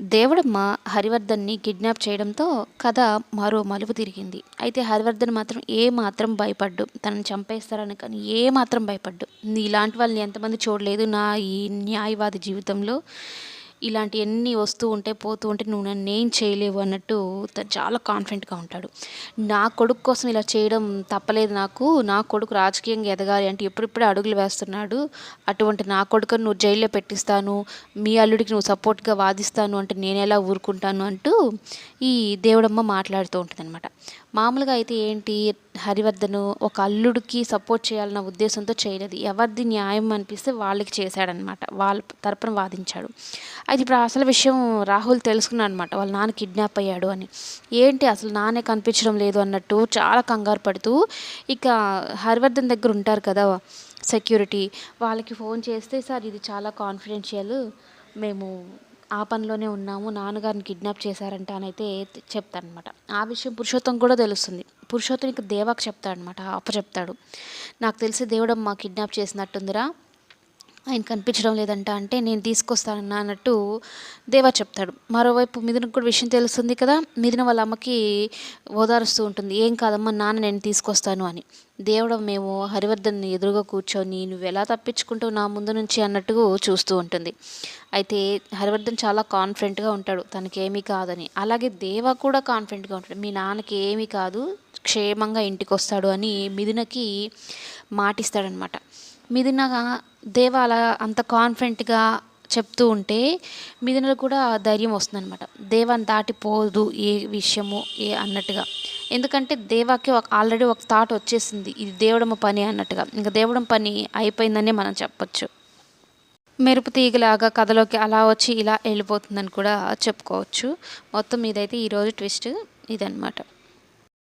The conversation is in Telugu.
దేవుడమ్మ హరివర్ధన్ని కిడ్నాప్ చేయడంతో కథ మరో మలుపు తిరిగింది. అయితే హరివర్ధన్ మాత్రం ఏ మాత్రం భయపడ్డు. తనని చంపేస్తారని కానీ ఏ మాత్రం భయపడ్డు. ఇలాంటి వాళ్ళని ఎంతమంది చూడలేదు నా ఈ న్యాయవాది జీవితంలో. ఇలాంటివన్నీ వస్తూ ఉంటే పోతూ ఉంటే నువ్వు నన్ను ఏం చేయలేవు అన్నట్టు చాలా కాన్ఫిడెంట్గా ఉంటాడు. నా కొడుకు కోసం ఇలా చేయడం తప్పలేదు నాకు. నా కొడుకు రాజకీయంగా ఎదగాలి అంటే ఎప్పుడిప్పుడే అడుగులు వేస్తున్నాడు. అటువంటి నా కొడుకు నువ్వు జైల్లో పెట్టిస్తాను. మీ అల్లుడికి నువ్వు సపోర్ట్గా వాదిస్తాను అంటే నేను ఎలా ఊరుకుంటాను అంటూ ఈ దేవుడమ్మ మాట్లాడుతూ ఉంటుంది అనమాట మామూలుగా అయితే ఏంటి హరివర్ధను ఒక అల్లుడికి సపోర్ట్ చేయాలన్న ఉద్దేశంతో చేయలేదు. ఎవరిది న్యాయం అనిపిస్తే వాళ్ళకి చేశాడనమాట. వాళ్ళ తరపున వాదించాడు. అయితే ఇప్పుడు అసలు విషయం రాహుల్ తెలుసుకున్నాడు అనమాట వాళ్ళ నాన్న కిడ్నాప్ అయ్యాడు అని. ఏంటి అసలు నాన్నే కనిపించడం లేదు అన్నట్టు చాలా కంగారు పడుతూ ఇక హరివర్ధన్ దగ్గర ఉంటారు కదా సెక్యూరిటీ వాళ్ళకి ఫోన్ చేస్తే సార్ ఇది చాలా కాన్ఫిడెన్షియల్ మేము ఆ పనిలోనే ఉన్నాము. నాన్నగారిని కిడ్నాప్ చేశారంట అని అయితే చెప్తారనమాట. ఆ విషయం పురుషోత్తం కూడా తెలుస్తుంది. పురుషోత్తం ఇక దేవాకు చెప్తాడనమాట అప్ప చెప్తాడు. నాకు తెలిసి దేవుడమ్మ కిడ్నాప్ చేసినట్టుందిరా. ఆయన కనిపించడం లేదంట అంటే నేను తీసుకొస్తానన్నా అన్నట్టు దేవా చెప్తాడు. మరోవైపు మిథునకు కూడా విషయం తెలుస్తుంది కదా మిథున వాళ్ళ అమ్మకి ఓదారుస్తూ ఉంటుంది. ఏం కాదమ్మా నాన్న నేను తీసుకొస్తాను అని. దేవుడు మేము హరివర్ధన్ ఎదురుగా కూర్చొని నువ్వు ఎలా తప్పించుకుంటావు నా ముందు నుంచి అన్నట్టు చూస్తూ ఉంటుంది. అయితే హరివర్ధన్ చాలా కాన్ఫిడెంట్గా ఉంటాడు తనకి కాదని. అలాగే దేవ కూడా కాన్ఫిడెంట్గా ఉంటాడు. మీ నాన్నకి ఏమీ కాదు క్షేమంగా ఇంటికి వస్తాడు అని మిథునకి మాటిస్తాడనమాట. మిథున దేవ అలా అంత కాన్ఫిడెంట్గా చెప్తూ ఉంటే మిథునలు కూడా ధైర్యం వస్తుందన్నమాట దేవాన్ని దాటిపోదు ఏ విషయము ఏ అన్నట్టుగా. ఎందుకంటే దేవాకి ఒక ఆల్రెడీ ఒక థాట్ వచ్చేసింది. ఇది దేవుడమ్మ పని అన్నట్టుగా. ఇంకా దేవుడమ్మ పని అయిపోయిందనే మనం చెప్పచ్చు. మెరుపు తీగలాగా కథలోకి అలా వచ్చి ఇలా వెళ్ళిపోతుందని కూడా చెప్పుకోవచ్చు. మొత్తం ఇదైతే ఈరోజు ట్విస్ట్ ఇదనమాట